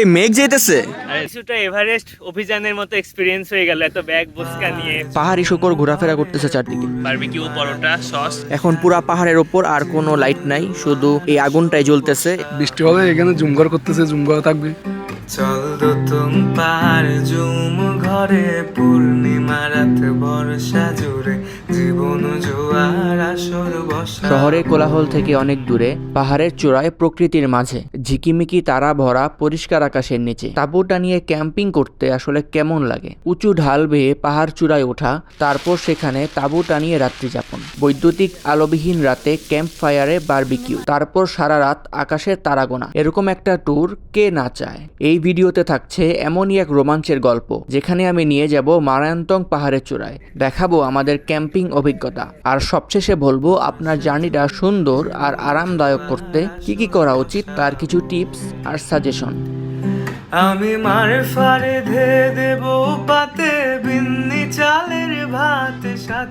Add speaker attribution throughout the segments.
Speaker 1: এই মেঘ যেতেছে
Speaker 2: কিছুটা এভারেস্ট অভিযানের মতো এক্সপিরিয়েন্স হয়ে গেল এত ব্যাগ বস্কা নিয়ে।
Speaker 1: পাহাড়ি শুকর ঘোরাফেরা করতেছে চারদিকে।
Speaker 2: বারবিকিউ পরোটা সস
Speaker 1: এখন পুরা পাহাড়ের ওপর আর কোনো লাইট নাই শুধু এই আগুনটাই জ্বলতেছে।
Speaker 3: বৃষ্টি হবে এখানে জুমঘর করতেছে জুমঘর থাকবে।
Speaker 4: চল দো তুম পাহাড় জুম ঘরে পূর্ণিমা রাত বর্ষা জুড়ে।
Speaker 1: শহরের কোলাহল থেকে অনেক দূরে, পাহাড়ের চূড়ায় প্রকৃতির মাঝে, ঝিকিমিকি তারা ভরা পরিষ্কার আকাশের নিচে। তাঁবু টানিয়ে ক্যাম্পিং করতে আসলে কেমন লাগে? উঁচু ঢাল বেয়ে পাহাড় চূড়ায় ওঠা, তারপর সেখানে তাঁবু টানিয়ে রাত্রি যাপন। বৈদ্যুতিক আলোবিহীন রাতে ক্যাম্প ফায়ারে বারবিকিউ। তারপর সারা রাত আকাশের তারাগোনা। এরকম একটা ট্যুর কে না চায়? এই ভিডিওতে থাকছে এমনই এক রোমাঞ্চের গল্প, যেখানে আমি নিয়ে যাব মারায়ন্তং পাহাড়ের চূড়ায়। দেখাবো আমাদের ক্যাম্পিং অভিজ্ঞতা। আর সবশেষে বলব, আপনার জার্নিটা সুন্দর আর আরামদায়ক করতে কি কি করা উচিত তার কিছু টিপস আর সাজেশন।
Speaker 4: আমি মার ফারে ধে দেব পাতে, বিন্নি সাথে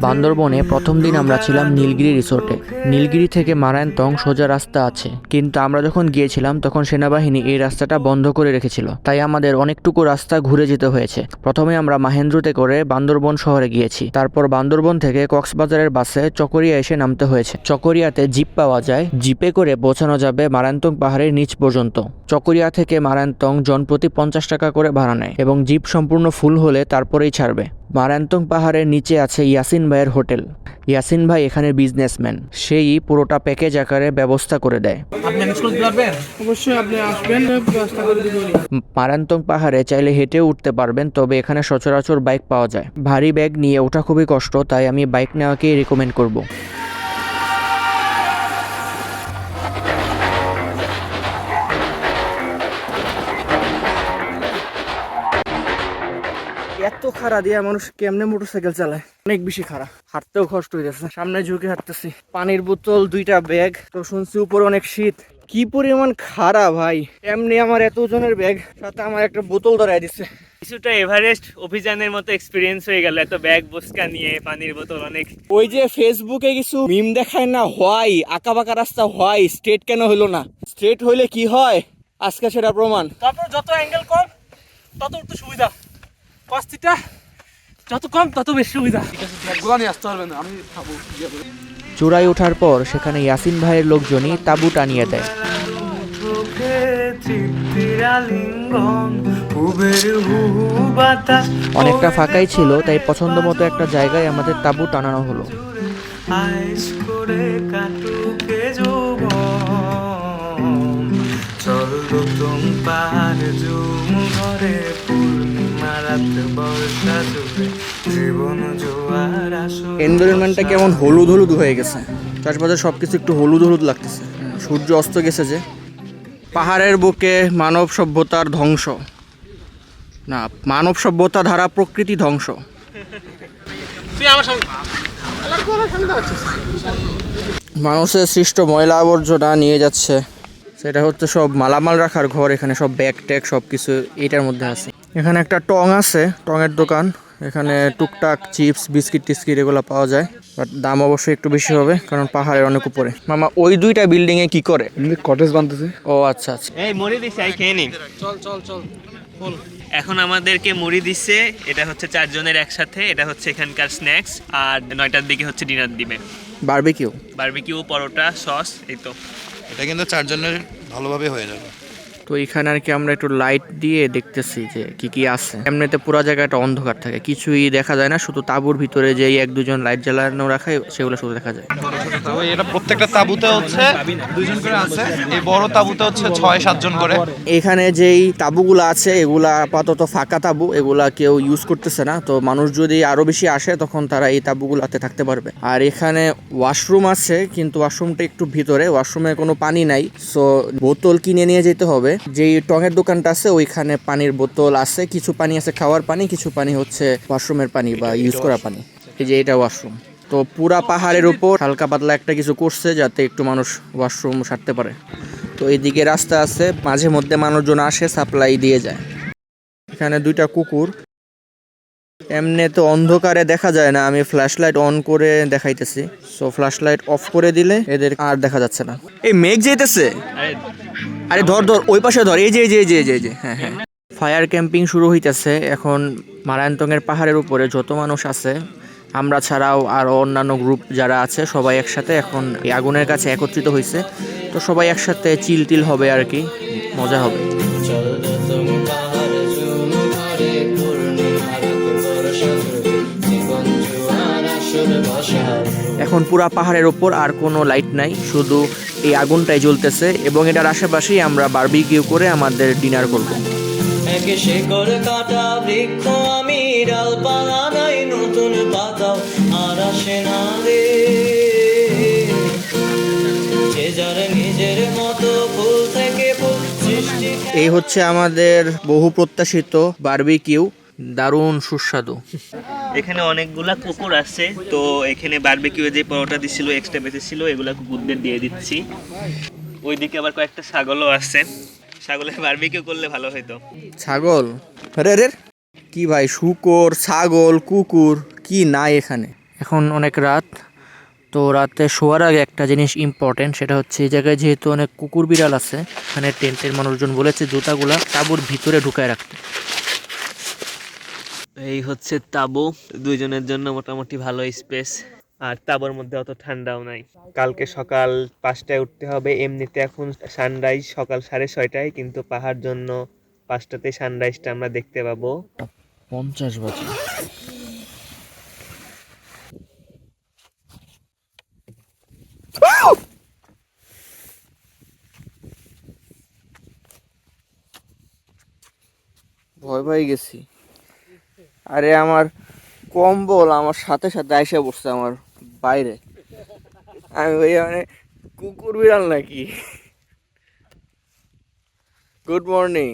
Speaker 1: বান্দরবনে প্রথম দিন আমরা ছিলাম নীলগিরি রিসোর্টে। নীলগিরি থেকে মারায়ন্তং সোজা রাস্তা আছে। কিন্তু আমরা যখন গিয়েছিলাম তখন সেনাবাহিনী এই রাস্তাটা বন্ধ করে রেখেছিল। তাই আমাদের অনেকটুকু রাস্তা ঘুরে যেতে হয়েছে। প্রথমে আমরা মাহেন্দ্রতে করে বান্দরবন শহরে গিয়েছি। তারপর বান্দরবন থেকে কক্সবাজারের বাসে চকরিয়া এসে নামতে হয়েছে। চকরিয়াতে জিপ পাওয়া যায়। জিপে করে পৌঁছানো যাবে মারায়ন্তং পাহাড়ের নিচ পর্যন্ত। চকরিয়া থেকে মারায়ন্তং জনপ্রতি পঞ্চাশ টাকা করে ভাড়া নেয় এবং জিপ সম্পূর্ণ ফুল হলে তারপরেই ছাড়বে। মারায়ন্তং পাহাড়ের নিচে আছে ইয়াসিন ভাইয়ের হোটেল। ইয়াসিন ভাই এখানে বিজনেসম্যান সেই পুরোটা প্যাকেজ আকারে ব্যবস্থা করে দেয়।
Speaker 3: অবশ্যই আপনি আসবেন ব্যবস্থা করে দিব
Speaker 1: মারান্তং পাহাড়ে চাইলে হেঁটেও উঠতে পারবেন তবে এখানে সচরাচর বাইক পাওয়া যায়। ভারী ব্যাগ নিয়ে ওঠা খুবই কষ্ট তাই আমি বাইক নেওয়াকেই রেকমেন্ড করব। খাড়া দিয়া মানুষ কেমনে মোটরসাইকেল চালায়? অনেক বেশি খারাপ হাঁটতেও কষ্ট হয়ে যাচ্ছে সামনে ঝুঁকে হাঁটতেছি। পানির বোতল দুইটা ব্যাগ। তো শুনছি উপরে অনেক শীত। কি পরিমাণ খারাপ ভাই। এমনি আমার এত ওজনের ব্যাগ সাথে আমার একটা বোতল ধরাই দিচ্ছে
Speaker 2: কিছুটা এভারেস্ট অভিযানের মতো এক্সপিরিয়েন্স হয়ে গেল। এত ব্যাগ বস্কা নিয়ে পানির বোতল অনেক।
Speaker 1: ওই যে ফেসবুকে কিছু মিম দেখায় না হোয়াই আঁকা বাঁকা রাস্তা হোয়াই স্ট্রেট কেন হলো না? স্ট্রেট হইলে কি হয়? আজকে সেটা প্রমাণ।
Speaker 2: তারপর যত অ্যাঙ্গেল কম তত একটু সুবিধা। কস্তিটা যত কম তত বেশি সুবিধা।
Speaker 3: ব্যাগগুলো নিয়ে আসতে পারবেন আমি খাব
Speaker 1: চূড়ায় ওঠার পর সেখানে ইয়াসিন ভাইয়ের লোকজনই তাবু টানিয়ে দেয়। অনেকটা ফাঁকাই ছিল তাই পছন্দ মতো একটা জায়গায় আমাদের তাবু টানানো হলো।
Speaker 4: আইস করে চল তুম পাহাড় জুম ঘরে
Speaker 1: এনভায়রনমেন্টটা কেমন হলুদ হলুদ হয়ে গেছে। চাষবাসে সব কিছু একটু হলুদ হলুদ লাগতেছে। সূর্য অস্ত গেছে যে। পাহাড়ের বুকে মানব সভ্যতার ধ্বংস। না মানব সভ্যতা ধারা প্রকৃতি ধ্বংস। মানুষের সৃষ্ট ময়লা আবর্জনা নিয়ে যাচ্ছে। সেটা হচ্ছে সব মালামাল রাখার ঘর এখানে সব ব্যাগ ট্যাগ সব কিছু এটার মধ্যে আছে। এখানে একটা টং আছে টঙের দোকান। এখানে টুকটাক চিপস বিস্কিট টিস্কিট এগুলো পাওয়া যায়। বাট দাম অবশ্যই একটু বেশি হবে কারণ পাহাড়ের অনেক উপরে। মামা ওই দুইটা বিল্ডিং এ কি করে?
Speaker 3: কটেজ বানতেছে।
Speaker 1: ও আচ্ছা আচ্ছা।
Speaker 2: এই মুড়ি দিছে আই খেয়ে নি চল চল চল এখন আমাদেরকে মুড়ি দিচ্ছে এটা হচ্ছে চারজনের একসাথে এটা হচ্ছে এখানকার স্ন্যাক্স আর নয়টার দিকে হচ্ছে ডিনার দিবে।
Speaker 1: বারবিকিউ
Speaker 2: বারবিকিউ পরোটা সস এই তো।
Speaker 5: এটা কিন্তু চারজনের ভালোভাবে হয়ে যাবে।
Speaker 1: তো এখানে আর কি আমরা একটু লাইট দিয়ে দেখতেছি যে কি কি আছে। এমনিতে পুরো জায়গাটা অন্ধকার থাকে কিছুই দেখা যায় না শুধু তাঁবুর ভিতরে যে এক দুজন লাইট জ্বালানো রাখায় সেগুলো শুধু দেখা যায়।
Speaker 5: তো এটা প্রত্যেকটা তাঁবুতে হচ্ছে দুইজন করে আছে এই বড় তাঁবুতে হচ্ছে ছয় সাতজন করে।
Speaker 1: এখানে যেই তাঁবুগুলো আছে এগুলা আপাতত ফাঁকা তাঁবু এগুলা কেউ ইউজ করতেছে না তো মানুষ যদি আরও বেশি আসে তখন তারা এই তাঁবুগুলাতে থাকতে পারবে। আর এখানে ওয়াশরুম আছে কিন্তু ওয়াশরুমটা একটু ভিতরে ওয়াশরুমে কোনো পানি নাই সো বোতল কিনে নিয়ে যেতে হবে। যেই টঙের দোকানটা আছে ওইখানে পানির বোতল আছে কিছু পানি আছে খাওয়ার পানি কিছু পানি হচ্ছে ওয়াশরুমের পানি বা ইউজ করা পানি। এই যে এটা ওয়াশরুম তো পুরা পাহাড়ের উপর হালকা পাতলা একটা কিছু করছে যাতে একটু মানুষ ওয়াশরুম সারতে পারে। তো এইদিকে রাস্তা আছে মাঝে মধ্যে মানুষজন আসে সাপ্লাই দিয়ে যায়। এখানে দুইটা কুকুর। এমনি তো অন্ধকারে দেখা যায় না আমি ফ্ল্যাশ লাইট অন করে দেখাইতেছি। সো ফ্ল্যাশ লাইট অফ করে দিলে এদের আর দেখা যাচ্ছে না। এই মেঘ যেতেছে
Speaker 2: আরে
Speaker 1: ধর ধর ওই পাশে ধর এই যে এই যে এই যে এই যে, হ্যাঁ হ্যাঁ। ফায়ার ক্যাম্পিং শুরু হইতেছে এখন মারায়ন্তঙের পাহাড়ের উপরে যত মানুষ আছে আমরা ছাড়াও আরও অন্যান্য গ্রুপ যারা আছে সবাই একসাথে এখন এই আগুনের কাছে একত্রিত হয়েছে তো সবাই একসাথে চিল টিল হবে আর কি মজা হবে। এখন পুরা পাহাড়ের ওপর আর কোনো লাইট নাই শুধু এই আগুনটাই জ্বলতেছে এবং এটার আশেপাশেই আমরা বারবিকিউ করে আমাদের ডিনার করব।
Speaker 6: একে শেকড় কাটা বৃক্ষ আমি ডালপালা নাই নতুন পাতাও আর আসে না রে। যে যার নিজের মতো ফুল থেকে ফুল সৃষ্টি
Speaker 1: এই হচ্ছে আমাদের বহু প্রত্যাশিত বারবিকিউ দারুণ সুস্বাদু।
Speaker 2: এখানে অনেকগুলা কুকুর আছে তো এখানে বারবিকিউ যে পরোটা দিছিল এক্সট্রা বেঁচে ছিল এগুলা কুকুরদের দিয়ে দিচ্ছি। ওইদিকে আবার কয়েকটা ছাগলও আছে। ছাগলের বারবিকিউ করলে ভালো হতো
Speaker 1: ছাগল? রে রে কি ভাই শুকর ছাগল কুকুর কি নাই এখানে? এখন অনেক রাত তো রাতে শোয়ার আগে একটা জিনিস ইম্পর্টেন্ট সেটা হচ্ছে এই জায়গায় যেহেতু অনেক কুকুর বিড়াল আছে এখানে টেন্টের মানুষজন বলেছে জুতাগুলা তাঁবুর ভিতরে ঢুকায় রাখতে।
Speaker 2: এই হচ্ছে তাবু। দুইজনের জন্য মোটামুটি ভালো স্পেস আর তাবুর মধ্যে অত ঠান্ডাও নাই। কালকে সকাল পাঁচটায় উঠতে হবে। এমনিতে এখন সানরাইজ সকাল সাড়ে ছয়টায়, কিন্তু পাহাড় জন্য পাঁচটাতে সানরাইজটা আমরা দেখতে পাবো।
Speaker 1: পঞ্চাশ বছর ভয় পাই গেছি। আরে আমার কম্বল আমার সাথে সাথে আইসে পড়ছে আমার বাইরে। আমি ওই মানে কুকুর বিড়াল নাকি? গুড মর্নিং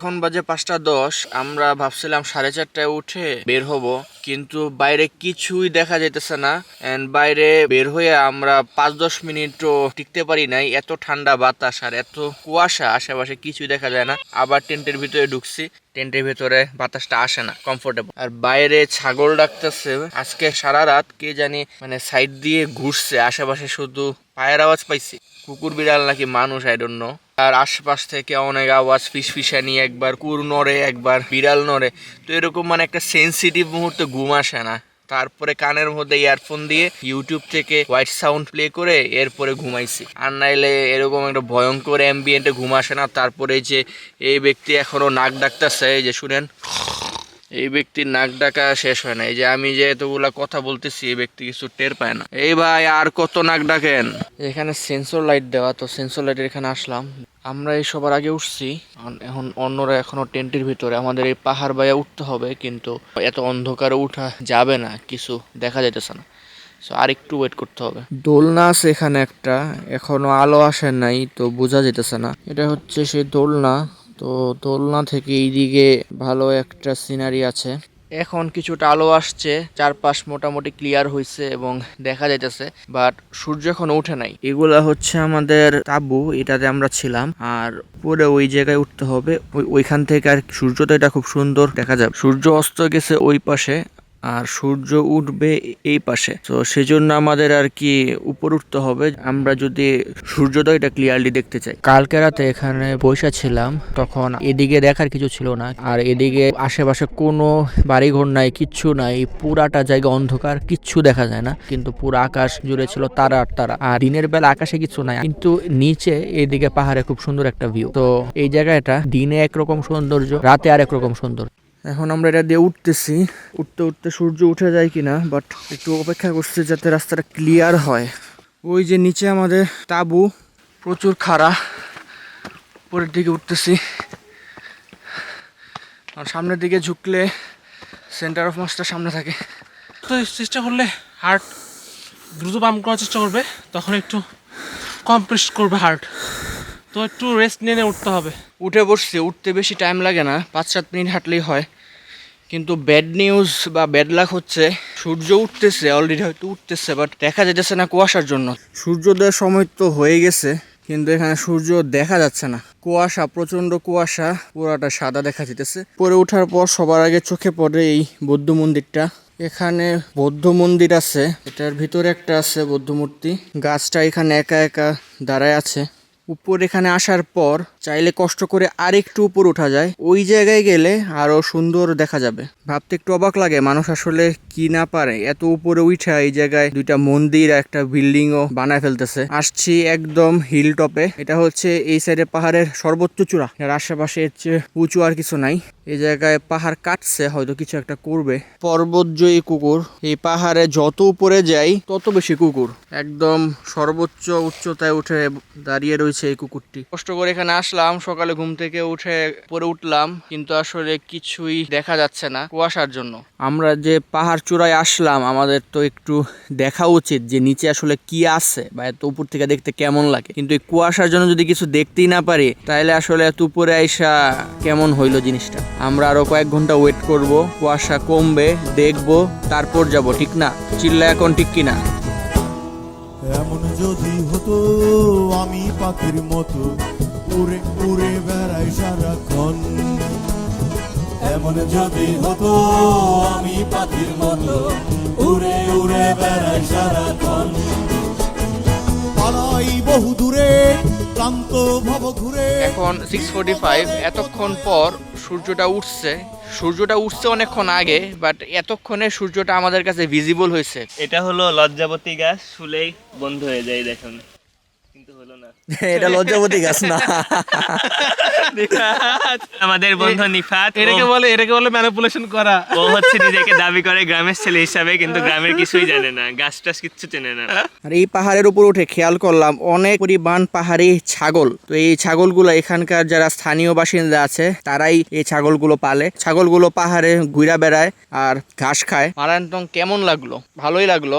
Speaker 1: এখন বাজে পাঁচটা দশ, আমরা ভাবছিলাম সাড়ে চারটায় উঠে বের হব, কিন্তু বাইরে কিছুই দেখা যাইতেছে না। এন্ড বাইরে বের হয়ে আমরা পাঁচ দশ মিনিটও টিকতে পারি নাই। এত ঠান্ডা বাতাস আর এত কুয়াশা, আশেপাশে কিছুই দেখা যায় না। আবার টেন্টের ভিতরে ঢুকছি। টেন্টের ভিতরে বাতাসটা আসে না কমফোর্টেবল আর বাইরে ছাগল ডাকতেছে। আজকে সারা রাত কে জানি মানে সাইড দিয়ে ঘুরছে, আশেপাশে শুধু পায়ের আওয়াজ পাইছি। কুকুর বিড়াল নাকি মানুষ আই ডোন্ট নো আর আশপাশ থেকে অনেক আওয়াজ ফিসফিসানি একবার কুর নড়ে, একবার বিড়াল নড়ে। তো এরকম মানে একটা সেন্সিটিভ মুহূর্তে ঘুম আসে না। তারপরে কানের মধ্যে ইয়ারফোন দিয়ে ইউটিউব থেকে হোয়াইট সাউন্ড প্লে করে এরপরে ঘুমাইছি। আর নাইলে এরকম একটা ভয়ঙ্কর অ্যাম্বিয়েন্টে ঘুম আসে না। তারপরে যে এই ব্যক্তি এখনও নাক ডাকতেছে, এই যে শুনেন, এই ব্যক্তির নাক ডাকা শেষ হয় না। এই যে আমি যে এতগুলা কথা বলতেছি, এই ব্যক্তি কিছু টের পায় না। এই ভাই, আর কত নাক ডাকেন? এখানে সেন্সর লাইট দেওয়া, তো সেন্সর লাইটের এখানে আসলাম। আমরা এই সবার আগে উঠছি। এখন অন্যরা এখনও টেন্টের ভিতরে। আমাদের এই পাহাড় বাইয়া উঠতে হবে, কিন্তু এত অন্ধকারে উঠা যাবে না, কিছু দেখা যাইতেছে না। সো আর একটু ওয়েট করতে হবে। দোলনা আছে এখানে একটা, এখনও আলো আসে নাই, তো বোঝা যেতেছে না। এটা হচ্ছে সেই দোলনা। তো দোলনা থেকে এইদিকে ভালো একটা সিনারি আছে। এখন কিছুটা আলো আসছে চারপাশ মোটামুটি ক্লিয়ার হয়েছে এবং দেখা যাইতেছে বাট সূর্য এখন উঠে নাই। এগুলা হচ্ছে আমাদের তাবু এটাতে আমরা ছিলাম আর পরে ওই জায়গায় উঠতে হবে ওই- ওইখান থেকে আর সূর্য তো এটা খুব সুন্দর দেখা যাবে। সূর্য অস্ত গেছে ওই পাশে আর সূর্য উঠবে এই পাশে। তো সেজন্য আমাদের আর কি উপর উঠতে হবে। আমরা যদি সূর্যোদয়টা ক্লিয়ারলি দেখতে চাই। কালকে রাতে এখানে বসে ছিলাম, তখন এদিকে দেখার কিছু ছিল না। আর এদিকে আশেপাশে কোনো বাড়িঘর নাই, কিচ্ছু নাই, পুরাটা জায়গা অন্ধকার, কিচ্ছু দেখা যায় না। কিন্তু পুরো আকাশ জুড়ে ছিল তারা আর তারা। আর দিনের বেলা আকাশে কিছু নাই, কিন্তু নিচে এদিকে পাহাড়ে খুব সুন্দর একটা ভিউ তো এই জায়গাটা দিনে একরকম সৌন্দর্য, রাতে আর একরকম সৌন্দর্য। এখন আমরা এটা দিয়ে উঠতেছি। উঠতে উঠতে সূর্য উঠে যায় কিনা বাট একটু অপেক্ষা করছি যাতে রাস্তাটা ক্লিয়ার হয়। ওই যে নিচে আমাদের তাবু প্রচুর খাড়া। উপরের দিকে উঠতেছি। আর সামনের দিকে ঝুঁকলে সেন্টার অফ মাসটা সামনে থাকে।
Speaker 3: তো চেষ্টা করলে হার্ট দ্রুত পাম্প করার চেষ্টা করবে তখন একটু কম্প্রেস করবে হার্ট তো একটু রেস্ট নিয়ে নিয়ে উঠতে হবে।
Speaker 1: উঠে বসছে উঠতে বেশি টাইম লাগে না পাঁচ সাত মিনিট হাঁটলেই হয়। কিন্তু ব্যাড নিউজ বা ব্যাড লাক হচ্ছে, সূর্য উঠতেছে অলরেডি হয়তো উঠতেছে বাট দেখা যাচ্ছে না কুয়াশার জন্য। সূর্যোদয়ের সময় তো হয়ে গেছে, কিন্তু এখানে সূর্য দেখা যাচ্ছে না। কুয়াশা প্রচণ্ড কুয়াশা, পুরাটা সাদা দেখা যেতেছে পরে ওঠার পর সবার আগে চোখে পড়ে এই বৌদ্ধ মন্দিরটা। এখানে বৌদ্ধ মন্দির আছে, এটার ভিতরে একটা আছে বৌদ্ধ মূর্তি। গাছটা এখানে একা একা দাঁড়ায় আছে। উপর এখানে আসার পর চাইলে কষ্ট করে আরেকটু উপর ওঠা যায়। ওই জায়গায় গেলে আরও সুন্দর দেখা যাবে। ভাবতে একটু অবাক লাগে, মানুষ আসলে কি না পারে। এত উপরে উঠা এই জায়গায় দুইটা মন্দির আর একটা বিল্ডিংও বানায় ফেলতেছে। আসছি একদম হিল টপে এটা হচ্ছে এই সাইডে পাহাড়ের সর্বোচ্চ চূড়া। এর আশেপাশে চেয়ে উঁচু আর কিছু নাই। এই জায়গায় পাহাড় কাটছে, হয়তো কিছু একটা করবে। পর্বত পর্বতজয়ী কুকুর। এই পাহাড়ে যত উপরে যাই, তত বেশি কুকুর। একদম সর্বোচ্চ উচ্চতায় উঠে দাঁড়িয়ে রয়েছে এই কুকুরটি। কষ্ট করে এখানে আসলাম। সকালে ঘুম থেকে উঠে পরে উঠলাম, কিন্তু আসলে কিছুই দেখা যাচ্ছে না কুয়াশার জন্য। আমরা যে পাহাড় চূড়ায় আসলাম, আমাদের তো একটু দেখা উচিত যে নিচে আসলে কি আছে বা এত উপর থেকে দেখতে কেমন লাগে। কিন্তু এই কুয়াশার জন্য যদি কিছু দেখতেই না পারি তাহলে আসলে এত উপরে আইসা কেমন হইল জিনিসটা? আমরা আরও কয়েক ঘণ্টা ওয়েট করব, কুয়াশা কমবে, দেখব, তারপর যাব, ঠিক না? চিল্লা এখন ঠিক কিনা?
Speaker 7: এমন যদি হতো, আমি পাখির মতো উড়ে উড়ে বেড়াই সারাক্ষণ। এমন যদি হতো আমি পাখির মতো উড়ে উড়ে বেড়াই সারাক্ষণ। পালাই বহু দূরে ক্লান্ত ভব ঘুরে।
Speaker 1: এখন সিক্স ফোর্টি ফাইভ এতক্ষণ পর সূর্যটা উঠছে। সূর্যটা উঠছে অনেকক্ষণ আগে বাট এতক্ষণে সূর্যটা আমাদের কাছে ভিজিবল হয়েছে।
Speaker 2: এটা হলো লজ্জাবতী গাছ শুলেই বন্ধ হয়ে যায় দেখুন।
Speaker 1: এটা লজ্জাবতী গাছ না।
Speaker 2: আমাদের বন্ধু নিফাত
Speaker 3: এটাকে বলে এটাকে বলে ম্যানিপুলেশন করা।
Speaker 2: ও হচ্ছে নিজেকে দাবি করে গ্রামের ছেলে হিসাবে কিন্তু গ্রামের কিছুই জানে না গাছ টাছ কিচ্ছু চেনে না।
Speaker 1: আর এই পাহাড়ের উপর উঠে খেয়াল করলাম অনেক পরিমাণ পাহাড়ি ছাগল। তো এই ছাগলগুলো এখানকার যারা স্থানীয় বাসিন্দা আছে তারাই এই ছাগলগুলো পালে। ছাগলগুলো পাহাড়ে ঘুরা বেড়ায় আর ঘাস খায়। মারান্তং কেমন লাগল? ভালোই লাগল।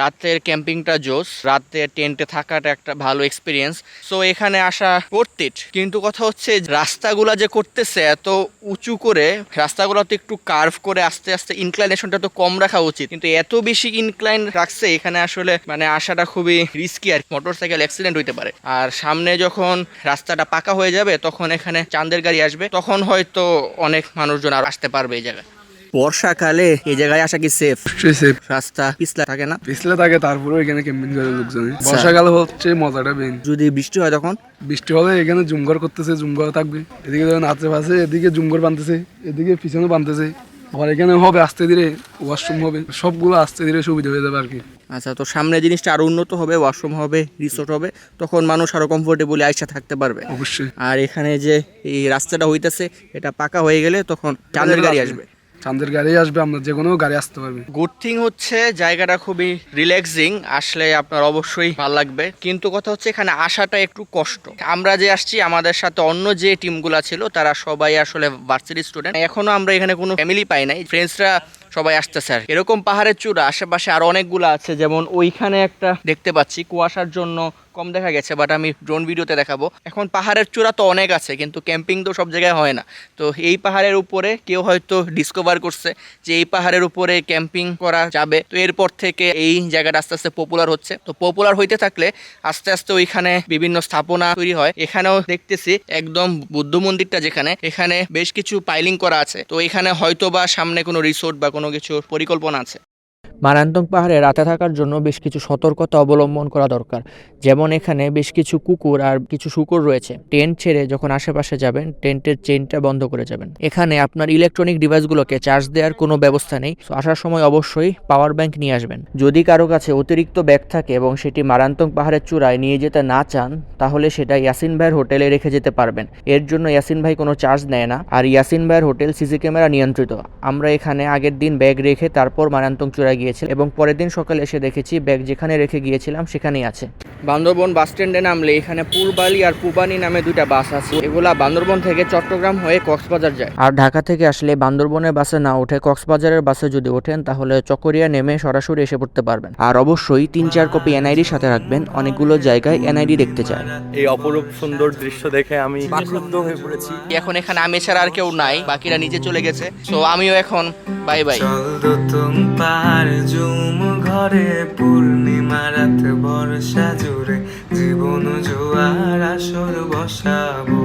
Speaker 1: রাতের ক্যাম্পিংটা জোস রাতে টেন্টে থাকাটা একটা ভালো এক্সপিরিয়েন্স সো এখানে আসা করতিট কিন্তু কথা হচ্ছে, রাস্তাগুলা যে করতেছে এত উঁচু করে, রাস্তাগুলো তো একটু কার্ভ করে আস্তে আস্তে ইনক্লাইনেশনটা তো কম রাখা উচিত। কিন্তু এত বেশি ইনক্লাইন রাখছে, এখানে আসলে মানে আসাটা খুবই রিস্কি আর মোটর সাইকেল অ্যাক্সিডেন্ট হইতে পারে। আর সামনে যখন রাস্তাটা পাকা হয়ে যাবে, তখন এখানে চাঁদের গাড়ি আসবে, তখন হয়তো অনেক মানুষজন আর আসতে পারবে এই জায়গায়। বর্ষাকালে এই জায়গায় আসা কি সেফ
Speaker 8: সেফ
Speaker 1: রাস্তা পিছলা থাকে না?
Speaker 8: পিছলা থাকে তারপরে এখানে ক্যাম্পিং করে লোকজন। বর্ষাকাল হচ্ছে মজাটা মেন
Speaker 1: যদি বৃষ্টি হয় তখন?
Speaker 8: বৃষ্টি হলে এখানে জুমঘর করতেছে জুমঘর থাকবে। এদিকে যখন আশেপাশে এদিকে জুমঘর বানতেছে এদিকে পিছনে বানতেছে আবার এখানে হবে আস্তে ধীরে ওয়াশরুম হবে। সবগুলো আস্তে ধীরে সুবিধা হয়ে যাবে আর কি।
Speaker 1: আচ্ছা তো সামনে জিনিসটা আরও উন্নত হবে ওয়াশরুম হবে রিসোর্ট হবে তখন মানুষ আরও কমফোর্টেবলি আইসা থাকতে পারবে।
Speaker 8: অবশ্যই।
Speaker 1: আর এখানে যে এই রাস্তাটা হইতেছে এটা পাকা হয়ে গেলে তখন চাঁদের গাড়ি আসবে।
Speaker 8: চাঁদের গাড়ি আসবে, আমরা যে কোনো গাড়ি আসতে পারবে।
Speaker 1: গুড থিং হচ্ছে জায়গাটা খুবই রিল্যাক্সিং আসলে আপনার অবশ্যই ভালো লাগবে। কিন্তু কথা হচ্ছে এখানে আসাটা একটু কষ্ট। আমরা যে আসছি, আমাদের সাথে অন্য যে টিমগুলো ছিল, তারা সবাই আসলে ভার্সিটি স্টুডেন্ট এখনও আমরা এখানে কোনো ফ্যামিলি পাই নাই। ফ্রেন্ডসরা সবাই আসতেছে আর এরকম পাহাড়ের চূড়া, আশেপাশে আরও অনেকগুলো আছে, যেমন ওইখানে একটা দেখতে পাচ্ছি, কুয়াশার জন্য কম দেখা গেছে বাট আমি ড্রোন ভিডিওতে দেখাবো। এখন পাহাড়ের চূড়া তো অনেক আছে, কিন্তু ক্যাম্পিং তো সব জায়গায় হয় না। তো এই পাহাড়ের উপরে কেউ হয়তো ডিসকভার করছে যে এই পাহাড়ের উপরে ক্যাম্পিং করা যাবে। তো এরপর থেকে এই জায়গাটা আস্তে আস্তে পপুলার হচ্ছে। তো পপুলার হইতে থাকলে আস্তে আস্তে ওইখানে বিভিন্ন স্থাপনা তৈরি হয়। এখানেও দেখতেছি একদম বুদ্ধ মন্দিরটা যেখানে, এখানে বেশ কিছু পাইলিং করা আছে। তো এখানে হয়তো বা সামনে কোনো রিসোর্ট বা কোনো কিছুর পরিকল্পনা আছে। মারান্তং পাহাড়ে রাতে থাকার জন্য বেশ কিছু সতর্কতা অবলম্বন করা দরকার। যেমন এখানে বেশ কিছু কুকুর আর কিছু শুকুর রয়েছে। টেন্ট ছেড়ে যখন আশেপাশে যাবেন, টেন্টের চেইনটা বন্ধ করে যাবেন। এখানে আপনার ইলেকট্রনিক ডিভাইসগুলোকে চার্জ দেওয়ার কোনো ব্যবস্থা নেই। আসার সময় অবশ্যই পাওয়ার ব্যাংক নিয়ে আসবেন। যদি কারও কাছে অতিরিক্ত ব্যাগ থাকে এবং সেটি মারান্তং পাহাড়ের চূড়ায় নিয়ে যেতে না চান, তাহলে সেটা ইয়াসিন ভাইয়ের হোটেলে রেখে যেতে পারবেন। এর জন্য ইয়াসিন ভাই কোনো চার্জ নেয় না। আর ইয়াসিন ভাইয়ের হোটেল সিসি ক্যামেরা নিয়ন্ত্রিত। আমরা এখানে আগের দিন ব্যাগ রেখে তারপর মারান্তং চূড়ায় গিয়েছি। এবং পরের দিন সকালে এসে দেখেছি ব্যাগ যেখানে রেখে গিয়েছিলাম সেখানেই আছে। বান্দরবন বাস স্ট্যান্ডে নামলে এখানে পূর্বালি আর পুবানি নামে দুইটা বাস আছে। এগুলা বান্দরবন থেকে চট্টগ্রাম হয়ে কক্সবাজার যায়। আর ঢাকা থেকে আসলে বান্দরবনের বাসে না উঠে কক্সবাজারের বাসে যদি ওঠেন তাহলে চকরিয়া নেমে সরাসরি এসে পড়তে পারবেন। আর অবশ্যই তিন চার কপি এনআইডি সাথে রাখবেন অনেকগুলো জায়গায় এনআইডি দেখতে চায়
Speaker 9: এই অপরূপ সুন্দর দৃশ্য দেখে আমি বাকরুদ্ধ হয়ে পড়েছি।
Speaker 1: এখন এখানে আমি ছাড়া আর কেউ নাই বাকিরা নিচে চলে গেছে। তো আমিও এখন বাই বাই
Speaker 4: জুম ঘরে পূর্ণিমা রাত বর্ষা জুড়ে জীবন জোয়ার আসর বসাবো।